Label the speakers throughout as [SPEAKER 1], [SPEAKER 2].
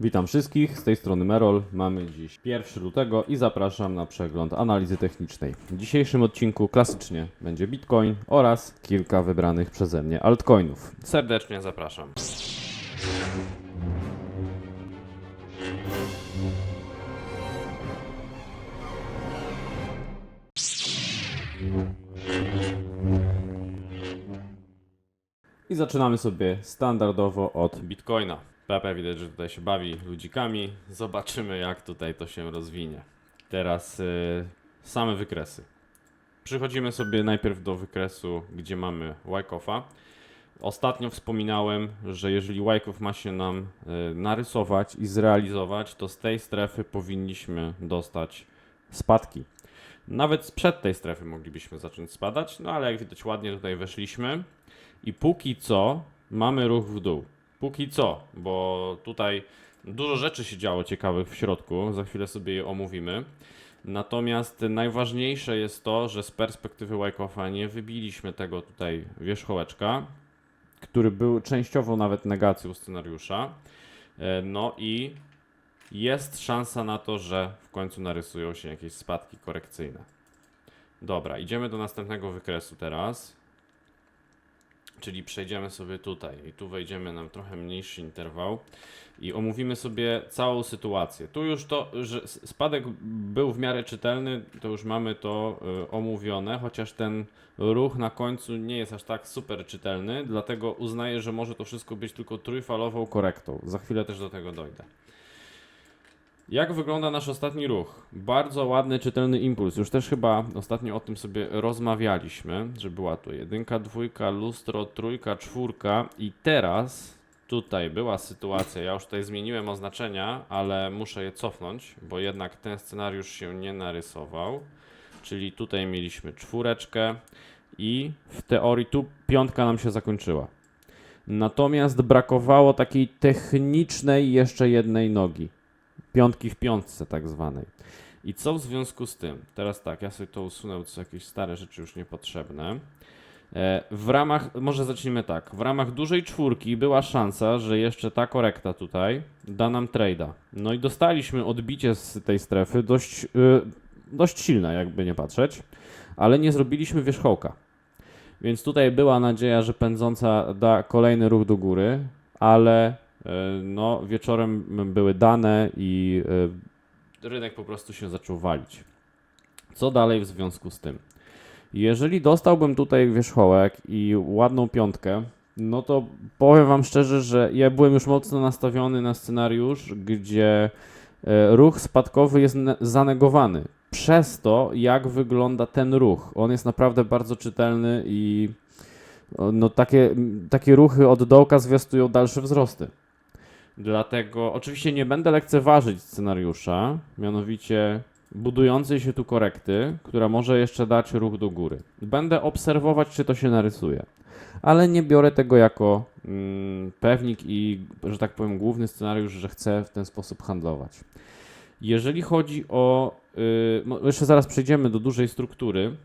[SPEAKER 1] Witam wszystkich, z tej strony Merol. Mamy dziś 1 lutego i zapraszam na przegląd analizy technicznej. W dzisiejszym odcinku klasycznie będzie Bitcoin oraz kilka wybranych przeze mnie altcoinów. Serdecznie zapraszam. I zaczynamy sobie standardowo od Bitcoina. Pepe widać, że tutaj się bawi ludzikami. Zobaczymy, jak tutaj to się rozwinie. Teraz y, same wykresy. Przechodzimy sobie najpierw do wykresu, gdzie mamy Wyckoff'a. Ostatnio wspominałem, że jeżeli Wyckoff ma się nam y, narysować i zrealizować, to z tej strefy powinniśmy dostać spadki. Nawet sprzed tej strefy moglibyśmy zacząć spadać, no ale jak widać ładnie tutaj weszliśmy i póki co mamy ruch w dół. Póki co, bo tutaj dużo rzeczy się działo ciekawych w środku, za chwilę sobie je omówimy. Natomiast najważniejsze jest to, że z perspektywy Wyckoff'a nie wybiliśmy tego tutaj wierzchołeczka, który był częściowo nawet negacją scenariusza. E, No i jest szansa na to, że w końcu narysują się jakieś spadki korekcyjne. Dobra, idziemy do następnego wykresu teraz. Czyli przejdziemy sobie tutaj i tu wejdziemy na trochę mniejszy interwał i omówimy sobie całą sytuację. Tu już to, że spadek był w miarę czytelny, to już mamy to y, omówione, chociaż ten ruch na końcu nie jest aż tak super czytelny, dlatego uznaję, że może to wszystko być tylko trójfalową korektą. Za chwilę też do tego dojdę. Jak wygląda nasz ostatni ruch? Bardzo ładny, czytelny impuls. Już też chyba ostatnio o tym sobie rozmawialiśmy, że była tu jedynka, dwójka, lustro, trójka, czwórka i teraz tutaj była sytuacja, ja już tutaj zmieniłem oznaczenia, ale muszę je cofnąć, bo jednak ten scenariusz się nie narysował. Czyli tutaj mieliśmy czwóreczkę i w teorii tu piątka nam się zakończyła. Natomiast brakowało takiej technicznej jeszcze jednej nogi piątki w piątce tak zwanej. I co w związku z tym? Teraz tak, ja sobie to usunę, to są jakieś stare rzeczy już niepotrzebne. E, W ramach, może zacznijmy tak, w ramach dużej czwórki była szansa, że jeszcze ta korekta tutaj da nam trade'a. No i dostaliśmy odbicie z tej strefy dość, y, dość silne, jakby nie patrzeć, ale nie zrobiliśmy wierzchołka. Więc tutaj była nadzieja, że pędząca da kolejny ruch do góry, ale e, no, wieczorem były dane i e, rynek po prostu się zaczął walić. Co dalej w związku z tym? Jeżeli dostałbym tutaj wierzchołek i ładną piątkę, no to powiem Wam szczerze, że ja byłem już mocno nastawiony na scenariusz, gdzie e, ruch spadkowy jest ne- zanegowany. Przez to, jak wygląda ten ruch. On jest naprawdę bardzo czytelny i no, takie, takie ruchy od dołka zwiastują dalsze wzrosty. Dlatego oczywiście nie będę lekceważyć scenariusza, mianowicie budującej się tu korekty, która może jeszcze dać ruch do góry. Będę obserwować, czy to się narysuje, ale nie biorę tego jako mm, pewnik i, że tak powiem, główny scenariusz, że chcę w ten sposób handlować. Jeżeli chodzi o. Yy, jeszcze zaraz przejdziemy do dużej struktury.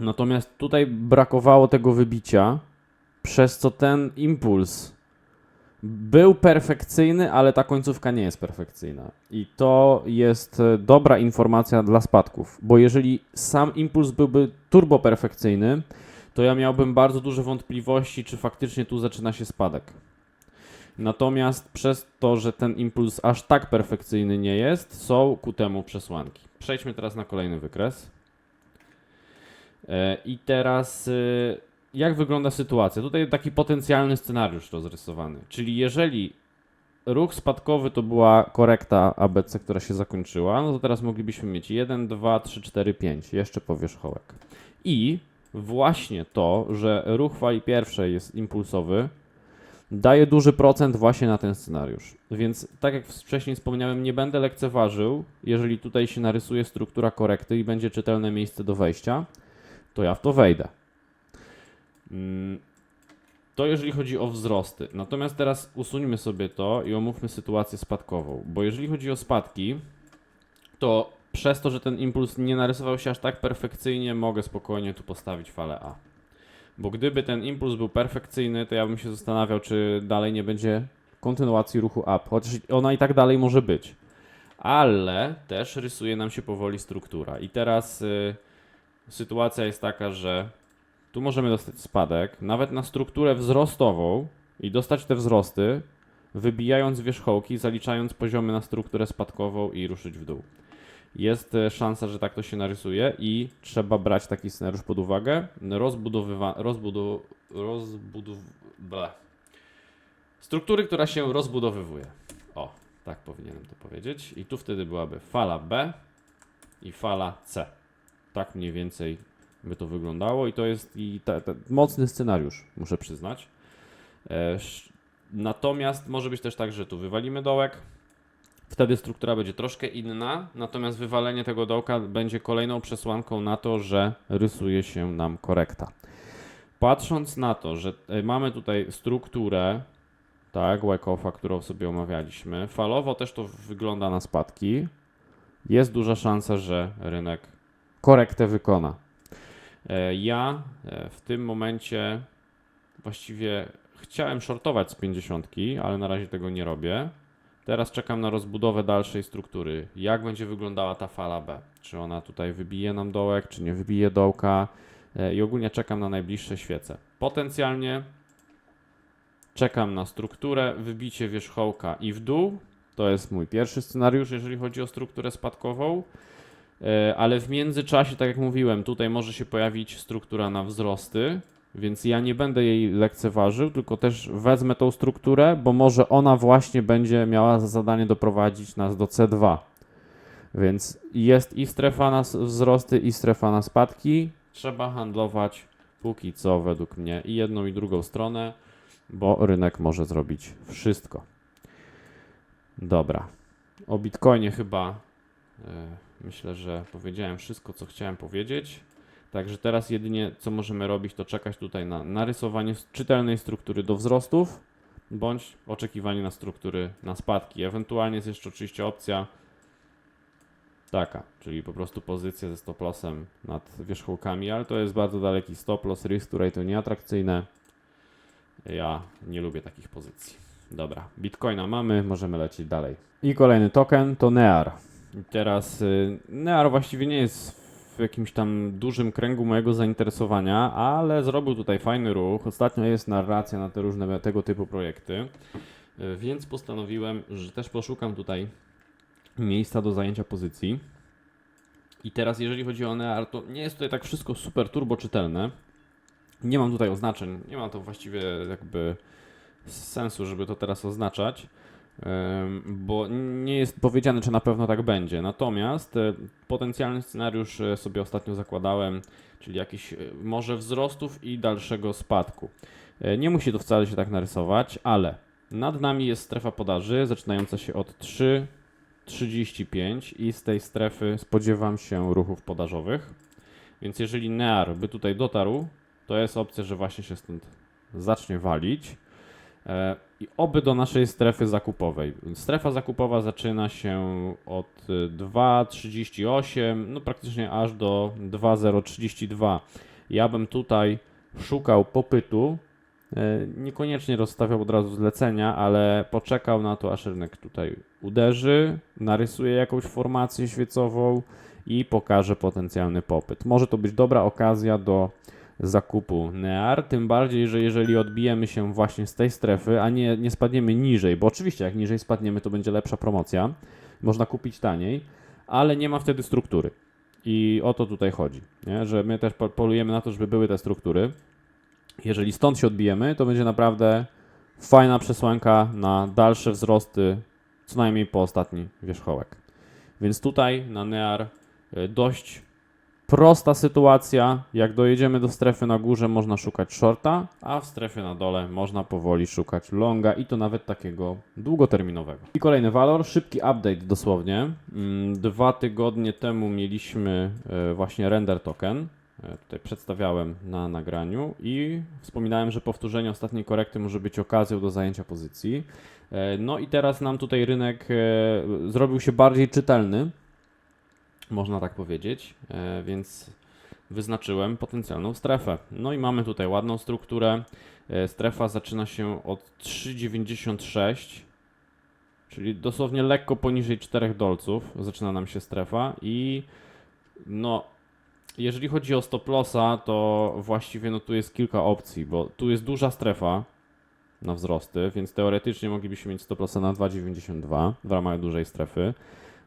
[SPEAKER 1] Natomiast tutaj brakowało tego wybicia, przez co ten impuls był perfekcyjny, ale ta końcówka nie jest perfekcyjna. I to jest e, dobra informacja dla spadków, bo jeżeli sam impuls byłby turbo perfekcyjny, to ja miałbym bardzo duże wątpliwości, czy faktycznie tu zaczyna się spadek. Natomiast przez to, że ten impuls aż tak perfekcyjny nie jest, są ku temu przesłanki. Przejdźmy teraz na kolejny wykres. E, I teraz y, jak wygląda sytuacja? Tutaj taki potencjalny scenariusz rozrysowany. Czyli jeżeli ruch spadkowy to była korekta ABC, która się zakończyła, no to teraz moglibyśmy mieć 1, 2, 3, 4, 5, jeszcze powierzchołek. I właśnie to, że ruch fali pierwszej jest impulsowy, daje duży procent właśnie na ten scenariusz. Więc tak jak wcześniej wspomniałem, nie będę lekceważył, jeżeli tutaj się narysuje struktura korekty i będzie czytelne miejsce do wejścia, to ja w to wejdę. Mm, To jeżeli chodzi o wzrosty. Natomiast teraz usuńmy sobie to i omówmy sytuację spadkową. Bo jeżeli chodzi o spadki, to przez to, że ten impuls nie narysował się aż tak perfekcyjnie, mogę spokojnie tu postawić falę A. Bo gdyby ten impuls był perfekcyjny, to ja bym się zastanawiał, czy dalej nie będzie kontynuacji ruchu up, chociaż ona i tak dalej może być. Ale też rysuje nam się powoli struktura. I teraz y, sytuacja jest taka, że tu możemy dostać spadek, nawet na strukturę wzrostową i dostać te wzrosty, wybijając wierzchołki, zaliczając poziomy na strukturę spadkową i ruszyć w dół. Jest e, szansa, że tak to się narysuje i trzeba brać taki scenariusz pod uwagę. Rozbudowywa, rozbudu, rozbudow, ble. Struktury, która się rozbudowywuje. O, tak powinienem to powiedzieć. I tu wtedy byłaby fala B i fala C. Tak mniej więcej by to wyglądało i to jest i ta, ta, mocny scenariusz, muszę przyznać. E, natomiast może być też tak, że tu wywalimy dołek, wtedy struktura będzie troszkę inna, natomiast wywalenie tego dołka będzie kolejną przesłanką na to, że rysuje się nam korekta. Patrząc na to, że e, mamy tutaj strukturę, tak, Wyckoff'a, którą sobie omawialiśmy, falowo też to wygląda na spadki, jest duża szansa, że rynek korektę wykona. E, Ja e, w tym momencie właściwie chciałem shortować z 50, ale na razie tego nie robię. Teraz czekam na rozbudowę dalszej struktury. Jak będzie wyglądała ta fala B? Czy ona tutaj wybije nam dołek, czy nie wybije dołka? E, I ogólnie czekam na najbliższe świece. Potencjalnie czekam na strukturę, wybicie wierzchołka i w dół. To jest mój pierwszy scenariusz, jeżeli chodzi o strukturę spadkową. E, Ale w międzyczasie, tak jak mówiłem, tutaj może się pojawić struktura na wzrosty, więc ja nie będę jej lekceważył, tylko też wezmę tą strukturę, bo może ona właśnie będzie miała za zadanie doprowadzić nas do C2. Więc jest i strefa na wzrosty, i strefa na spadki. Trzeba handlować póki co, według mnie, i jedną, i drugą stronę, bo rynek może zrobić wszystko. Dobra. O Bitcoinie chyba e, myślę, że powiedziałem wszystko, co chciałem powiedzieć. Także teraz jedynie co możemy robić, to czekać tutaj na narysowanie czytelnej struktury do wzrostów, bądź oczekiwanie na struktury na spadki. Ewentualnie jest jeszcze oczywiście opcja taka, czyli po prostu pozycja ze stop lossem nad wierzchołkami, ale to jest bardzo daleki stop loss, risk to to nieatrakcyjne. Ja nie lubię takich pozycji. Dobra, Bitcoina mamy, możemy lecieć dalej. I kolejny token to NEAR. Teraz y, NEAR właściwie nie jest w jakimś tam dużym kręgu mojego zainteresowania, ale zrobił tutaj fajny ruch. Ostatnio jest narracja na te różne tego typu projekty, y, więc postanowiłem, że też poszukam tutaj miejsca do zajęcia pozycji. I teraz, jeżeli chodzi o NEAR, to nie jest tutaj tak wszystko super turbo czytelne. Nie mam tutaj oznaczeń, nie ma to właściwie jakby sensu, żeby to teraz oznaczać, bo nie jest powiedziane, czy na pewno tak będzie. Natomiast e, potencjalny scenariusz e, sobie ostatnio zakładałem, czyli jakiś e, może wzrostów i dalszego spadku. Nie musi to wcale się tak narysować, ale nad nami jest strefa podaży, zaczynająca się od 3,35 i z tej strefy spodziewam się ruchów podażowych. Więc jeżeli NEAR by tutaj dotarł, to jest opcja, że właśnie się stąd zacznie walić. E, I oby do naszej strefy zakupowej. Strefa zakupowa zaczyna się od y, 2,38, no praktycznie aż do 2,032. Ja bym tutaj szukał popytu, e, niekoniecznie rozstawiał od razu zlecenia, ale poczekał na to, aż rynek tutaj uderzy, narysuje jakąś formację świecową i pokaże potencjalny popyt. Może to być dobra okazja do zakupu NEAR, tym bardziej, że jeżeli odbijemy się właśnie z tej strefy, a nie, nie spadniemy niżej, bo oczywiście jak niżej spadniemy, to będzie lepsza promocja, można kupić taniej, ale nie ma wtedy struktury. I o to tutaj chodzi, nie? że my też po- polujemy na to, żeby były te struktury. Jeżeli stąd się odbijemy, to będzie naprawdę fajna przesłanka na dalsze wzrosty, co najmniej po ostatni wierzchołek. Więc tutaj na NEAR y, dość prosta sytuacja. Jak dojedziemy do strefy na górze, można szukać shorta, a w strefie na dole można powoli szukać longa i to nawet takiego długoterminowego. I kolejny walor, szybki update dosłownie. Mm, Dwa tygodnie temu mieliśmy e, właśnie render token. E, Tutaj przedstawiałem na nagraniu i wspominałem, że powtórzenie ostatniej korekty może być okazją do zajęcia pozycji. E, No i teraz nam tutaj rynek zrobił się bardziej czytelny można tak powiedzieć, e, więc wyznaczyłem potencjalną strefę. No i mamy tutaj ładną strukturę. E, Strefa zaczyna się od 3,96, czyli dosłownie lekko poniżej 4 dolców zaczyna nam się strefa i no jeżeli chodzi o stop lossa, to właściwie no tu jest kilka opcji, bo tu jest duża strefa na wzrosty, więc teoretycznie moglibyśmy mieć stop lossa na 2,92 w ramach dużej strefy.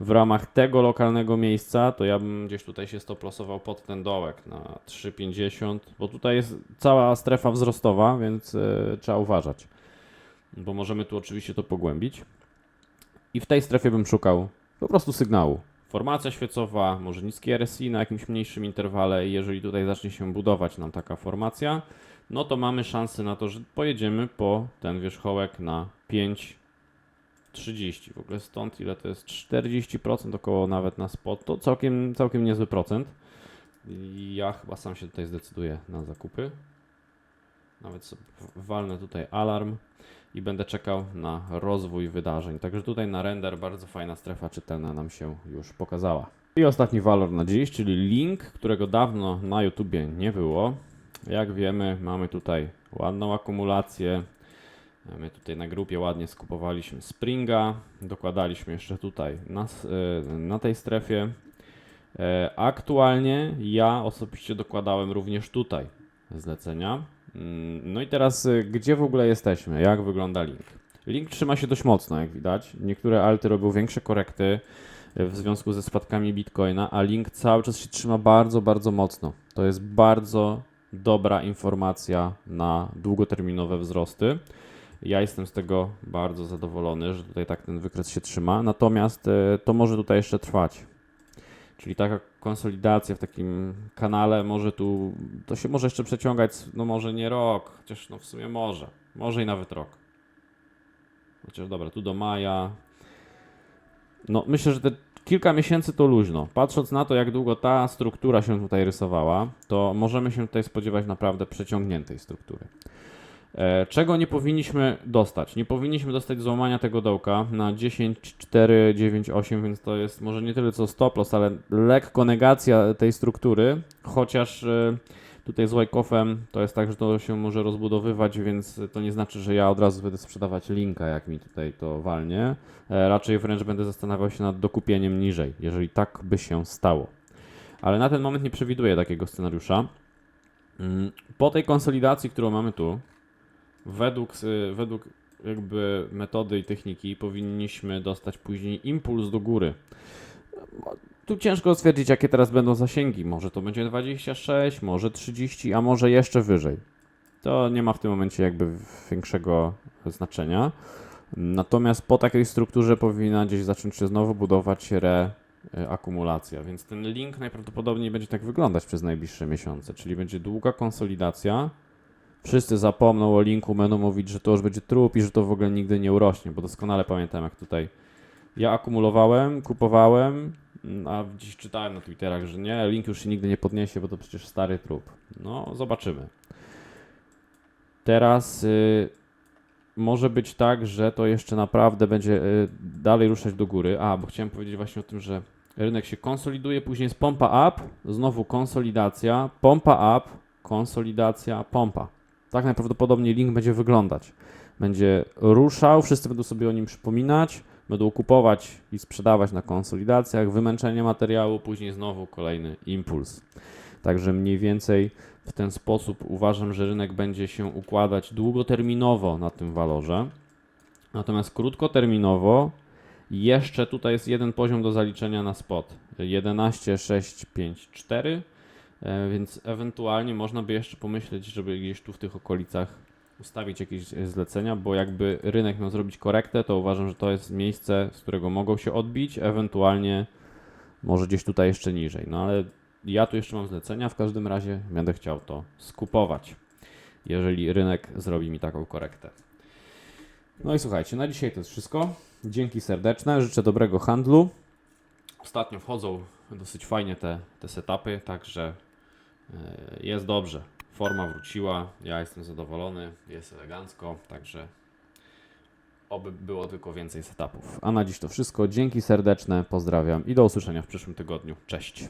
[SPEAKER 1] W ramach tego lokalnego miejsca, to ja bym gdzieś tutaj się stop lossował pod ten dołek na 3,50, bo tutaj jest cała strefa wzrostowa, więc e, trzeba uważać, bo możemy tu oczywiście to pogłębić. I w tej strefie bym szukał po prostu sygnału. Formacja świecowa, może niskie RSI na jakimś mniejszym interwale i jeżeli tutaj zacznie się budować nam taka formacja, no to mamy szansę na to, że pojedziemy po ten wierzchołek na 5,30. W ogóle stąd ile to jest? 40% około nawet na spot. To całkiem, całkiem niezły procent. Ja chyba sam się tutaj zdecyduję na zakupy. Nawet sobie walnę tutaj alarm i będę czekał na rozwój wydarzeń. Także tutaj na render bardzo fajna strefa czytelna nam się już pokazała. I ostatni walor na dziś, czyli link, którego dawno na YouTubie nie było. Jak wiemy, mamy tutaj ładną akumulację. My tutaj na grupie ładnie skupowaliśmy Springa, dokładaliśmy jeszcze tutaj na, e, na tej strefie. E, Aktualnie ja osobiście dokładałem również tutaj zlecenia. Mm, No i teraz, gdzie w ogóle jesteśmy? Jak wygląda link? Link trzyma się dość mocno, jak widać. Niektóre alty robią większe korekty w związku ze spadkami Bitcoina, a link cały czas się trzyma bardzo, bardzo mocno. To jest bardzo dobra informacja na długoterminowe wzrosty. Ja jestem z tego bardzo zadowolony, że tutaj tak ten wykres się trzyma. Natomiast y, to może tutaj jeszcze trwać. Czyli taka konsolidacja w takim kanale może tu, to się może jeszcze przeciągać, no może nie rok, chociaż no w sumie może, może i nawet rok. Chociaż dobra, tu do maja. No myślę, że te kilka miesięcy to luźno. Patrząc na to, jak długo ta struktura się tutaj rysowała, to możemy się tutaj spodziewać naprawdę przeciągniętej struktury. E, Czego nie powinniśmy dostać? Nie powinniśmy dostać złamania tego dołka na 10, 4, 9, 8, więc to jest może nie tyle co stop loss, ale lekko negacja tej struktury, chociaż e, tutaj z Wyckoffem to jest tak, że to się może rozbudowywać, więc to nie znaczy, że ja od razu będę sprzedawać linka, jak mi tutaj to walnie. E, Raczej wręcz będę zastanawiał się nad dokupieniem niżej, jeżeli tak by się stało. Ale na ten moment nie przewiduję takiego scenariusza. Mm, Po tej konsolidacji, którą mamy tu, według, y, według jakby metody i techniki powinniśmy dostać później impuls do góry. Tu ciężko stwierdzić, jakie teraz będą zasięgi. Może to będzie 26, może 30, a może jeszcze wyżej. To nie ma w tym momencie jakby większego znaczenia. Natomiast po takiej strukturze powinna gdzieś zacząć się znowu budować reakumulacja, więc ten link najprawdopodobniej będzie tak wyglądać przez najbliższe miesiące, czyli będzie długa konsolidacja, wszyscy zapomną o linku, będą mówić, że to już będzie trup i że to w ogóle nigdy nie urośnie, bo doskonale pamiętam jak tutaj ja akumulowałem, kupowałem, mm, a dziś czytałem na Twitterach, że nie, link już się nigdy nie podniesie, bo to przecież stary trup. No, zobaczymy. Teraz y, może być tak, że to jeszcze naprawdę będzie y, dalej ruszać do góry. A, bo chciałem powiedzieć właśnie o tym, że rynek się konsoliduje, później jest pompa up, znowu konsolidacja, pompa up, konsolidacja, pompa. Tak najprawdopodobniej link będzie wyglądać. Będzie ruszał, wszyscy będą sobie o nim przypominać, będą kupować i sprzedawać na konsolidacjach, wymęczenie materiału, później znowu kolejny impuls. Także mniej więcej w ten sposób uważam, że rynek będzie się układać długoterminowo na tym walorze. Natomiast krótkoterminowo jeszcze tutaj jest jeden poziom do zaliczenia na spot 11, 6, 5, 4. E, Więc ewentualnie można by jeszcze pomyśleć, żeby gdzieś tu w tych okolicach ustawić jakieś e, zlecenia, bo jakby rynek miał zrobić korektę, to uważam, że to jest miejsce, z którego mogą się odbić, ewentualnie może gdzieś tutaj jeszcze niżej. No ale ja tu jeszcze mam zlecenia, w każdym razie będę chciał to skupować, jeżeli rynek zrobi mi taką korektę. No i słuchajcie, na dzisiaj to jest wszystko. Dzięki serdeczne, życzę dobrego handlu. Ostatnio wchodzą dosyć fajnie te, te setupy, także e, jest dobrze. Forma wróciła, ja jestem zadowolony, jest elegancko, także oby było tylko więcej setupów. A na dziś to wszystko. Dzięki serdeczne, pozdrawiam i do usłyszenia w przyszłym tygodniu. Cześć.